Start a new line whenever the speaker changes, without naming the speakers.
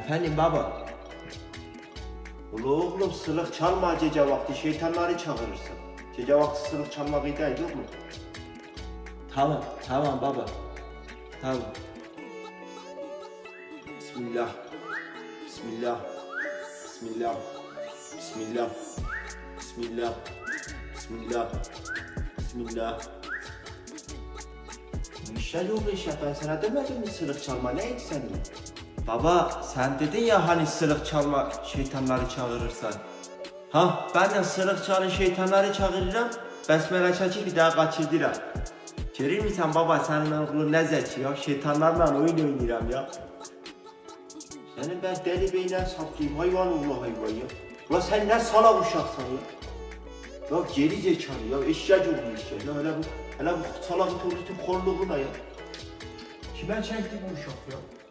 Efendim baba.
Ulu oğlum sılık çalma gece vakti şeytanları çağırırsın. Gece vakti sılık çalmak iyi değil oğlum.
Tamam, tamam baba. Tamam.
Bismillah. Bismillah. Bismillah. Bismillah. Bismillah. Bismillah. Bismillah. İşler yok iş ya ben sana demedim mi sılık çalma neydi senin?
Baba sen dedin ya hani sırık çalma şeytanları çağırırsan. Ha ben de sırık çalın şeytanları çağırırım. Besmele çekip bir daha kaçırdıram. Görür müsən baba senin oğlun ne zeki ya şeytanlarla oyun oynuyorum ya.
Senin ben deli beynen saplayayım hayvan oğlu hayvan ya. Ulan sen ne salak uşaksan ya. Ya geri zekalı ya eşyacı olmuş ya. ya hele bu, hele bu salak otorite kolluğuna ya. Kime çekti bu uşak ya?